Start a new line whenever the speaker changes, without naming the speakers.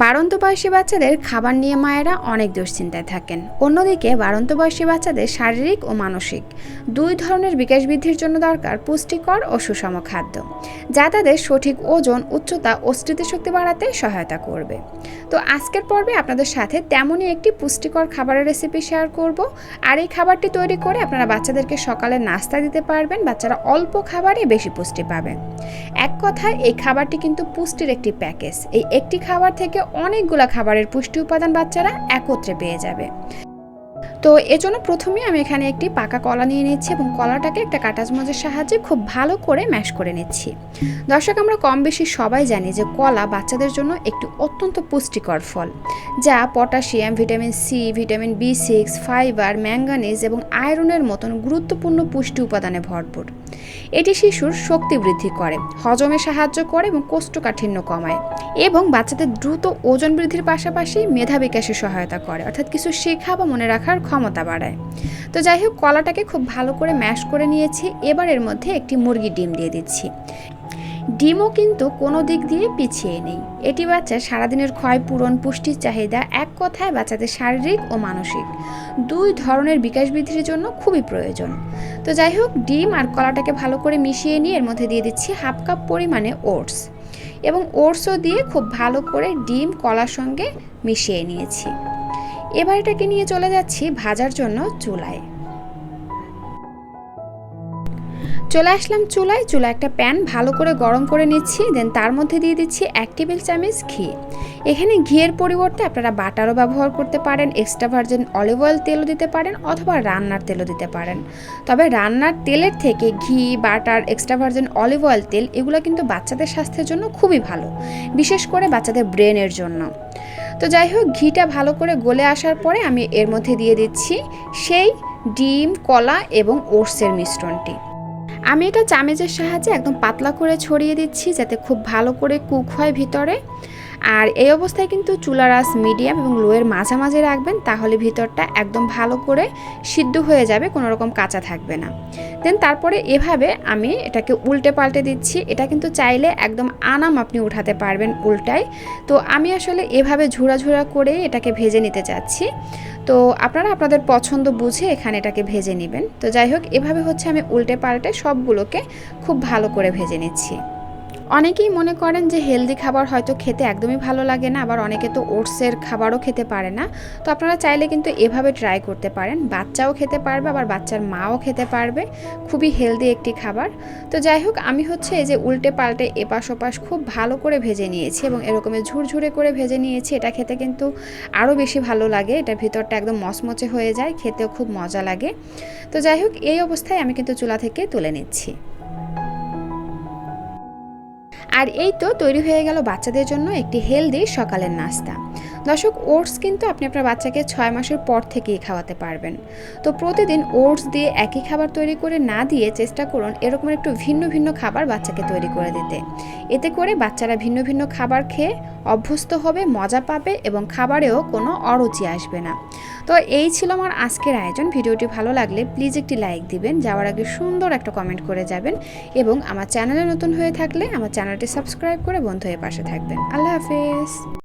বাড়ন্ত বয়সী বাচ্চাদের খাবার নিয়ে মায়েরা অনেক দুশ্চিন্তায় থাকেন। অন্যদিকে বাড়ন্ত বয়সী বাচ্চাদের শারীরিক ও মানসিক দুই ধরনের বিকাশ বৃদ্ধির জন্য দরকার পুষ্টিকর ও সুষম খাদ্য, যা তাদের সঠিক ওজন, উচ্চতা ও স্মৃতিশক্তি বাড়াতে সহায়তা করবে। তো আজকের পর্বে আপনাদের সাথে তেমনই একটি পুষ্টিকর খাবারের রেসিপি শেয়ার করব। আর এই খাবারটি তৈরি করে আপনারা বাচ্চাদেরকে সকালে নাস্তা দিতে পারবেন, বাচ্চারা অল্প খাবারে বেশি পুষ্টি পাবেন। এক কথায়, এই খাবারটি কিন্তু পুষ্টির একটি প্যাকেজ এই একটি খাবার থেকে অনেকগুলো খাবারের পুষ্টি উপাদান বাচ্চারা একত্রে পেয়ে যাবে। তো এজন্য প্রথমে আমি এখানে একটি পাকা কলা নিয়ে নিচ্ছি এবং কলাটাকে একটা কাটা চামচের সাহায্যে খুব ভালো করে ম্যাশ করে নিচ্ছি। দর্শক, আমরা কম বেশি সবাই জানি যে কলা বাচ্চাদের জন্য একটি অত্যন্ত পুষ্টিকর ফল, যা potassium, vitamin C, vitamin B six, fibre, manganese এবং আয়রনের মতন গুরুত্বপূর্ণ পুষ্টি উপাদানে ভরপুর। এটি শিশুর শক্তি বৃদ্ধি করে, হজমে সাহায্য করে এবং কোষ্ঠকাঠিন্য কমায় এবং বাচ্চাদের দ্রুত ওজন বৃদ্ধির পাশাপাশি মেধা বিকাশে সহায়তা করে। অর্থাৎ কিছু শেখা বা মনে রাখার ক্ষমতা বাড়ায়। তো যাই হোক কলাটাকে খুব ভালো করে ম্যাশ করে নিয়েছি। এবার এর মধ্যে একটি মুরগির ডিম দিয়ে দিচ্ছি। ডিমও কিন্তু কোনো দিক দিয়ে পিছিয়ে নেই। এটি বাচ্চার সারাদিনের ক্ষয় পূরণ, পুষ্টির চাহিদা এক কথায় বাচ্চাদের শারীরিক ও মানসিক দুই ধরনের বিকাশ বৃদ্ধির জন্য খুবই প্রয়োজন। তো যাই হোক ডিম আর কলাটাকে ভালো করে মিশিয়ে নিয়ে এর মধ্যে দিয়ে দিচ্ছি হাফ কাপ পরিমাণে ওটস। এবং ওটসও দিয়ে খুব ভালো করে ডিম, কলার সঙ্গে মিশিয়ে নিয়েছি। এবার এটাকে নিয়ে চলে যাচ্ছি ভাজার জন্য চুলায়। চলে আসলাম চুলায় চুলা একটা প্যান ভালো করে গরম করে নিচ্ছি, দেন তার মধ্যে দিয়ে দিচ্ছি এক টেবিল চামচ ঘি। এখানে ঘিয়ের পরিবর্তে আপনারা বাটারও ব্যবহার করতে পারেন, এক্সট্রা ভার্জিন অলিভ অয়েল তেলও দিতে পারেন অথবা রান্নার তেলও দিতে পারেন। তবে রান্নার তেলের থেকে ঘি, butter, extra virgin olive oil তেল এগুলো কিন্তু বাচ্চাদের স্বাস্থ্যের জন্য খুবই ভালো, বিশেষ করে বাচ্চাদের ব্রেনের জন্য। তো যাই হোক ঘিটা ভালো করে গলে আসার পরে আমি এর মধ্যে দিয়ে দিচ্ছি সেই ডিম, কলা এবং ওটসের মিশ্রণটি। আমি এটা চামেচের সাহায্যে একদম পাতলা করে ছড়িয়ে দিচ্ছি যাতে খুব ভালো করে কুক হয় ভিতরে। আর এই অবস্থায় কিন্তু চুলার আঁচ মিডিয়াম এবং লোয়ের মাঝামাঝি রাখবেন, তাহলে ভিতরটা একদম ভালো করে সিদ্ধ হয়ে যাবে, কোনো রকম কাঁচা থাকবে না। দেন তারপরে এভাবে আমি এটাকে উল্টে পাল্টে দিচ্ছি। এটা কিন্তু চাইলে একদম আনাম আপনি উঠাতে পারবেন উল্টায়। তো আমি আসলে এভাবে ঝুড়া ঝুড়া করে এটাকে ভেজে নিতে চাচ্ছি। তো আপনারা আপনাদের পছন্দ বুঝে এখানে এটাকে ভেজে নেবেন। তো যাই হোক, এভাবে হচ্ছে আমি উল্টে পাল্টে সবগুলোকে খুব ভালো করে ভেজে নিচ্ছি। অনেকেই মনে করেন যে হেলদি খাবার হয়তো খেতে একদমই ভালো লাগে না, আবার অনেকে তো ওটসের খাবারও খেতে পারে না। তো আপনারা চাইলে কিন্তু এভাবে ট্রাই করতে পারেন। বাচ্চাও খেতে পারবে, আবার বাচ্চার মাও খেতে পারবে। খুবই হেলদি একটি খাবার। তো যাই হোক, আমি হচ্ছে এই যে উল্টে পাল্টে এপাশ ওপাশ খুব ভালো করে ভেজে নিয়েছি এবং এরকমের ঝুরঝুরে করে ভেজে নিয়েছি। এটা খেতে কিন্তু আরও বেশি ভালো লাগে। এটা ভিতরটা একদম মচমচে হয়ে যায়। খেতেও খুব মজা লাগে। তো যাই হোক, এই অবস্থায় আমি কিন্তু চুলা থেকে তুলে নিচ্ছি। আর এই তো তৈরি হয়ে গেল বাচ্চাদের জন্য একটি হেলদি সকালের নাস্তা। দর্শক, ওটস কিন্তু আপনি আপনার বাচ্চাকে ছয় মাসের পর থেকেই খাওয়াতে পারবেন। তো প্রতিদিন ওটস দিয়ে একই খাবার তৈরি করে না দিয়ে চেষ্টা করুন এরকম একটু ভিন্ন ভিন্ন খাবার বাচ্চাকে তৈরি করে দিতে। এতে করে বাচ্চারা ভিন্ন ভিন্ন খাবার খেয়ে অভ্যস্ত হবে, মজা পাবে এবং খাবারেও কোনো অরুচি আসবে না। তো এই ছিল আমার আজকের আয়োজন। ভিডিওটি ভালো লাগলে প্লিজ একটি লাইক দিবেন, যাওয়ার আগে সুন্দর একটা কমেন্ট করে যাবেন এবং আমার চ্যানেলে নতুন হয়ে থাকলে আমার চ্যানেলটি সাবস্ক্রাইব করে বন্ধু হয়ে পাশে থাকবেন। আল্লাহ হাফেজ।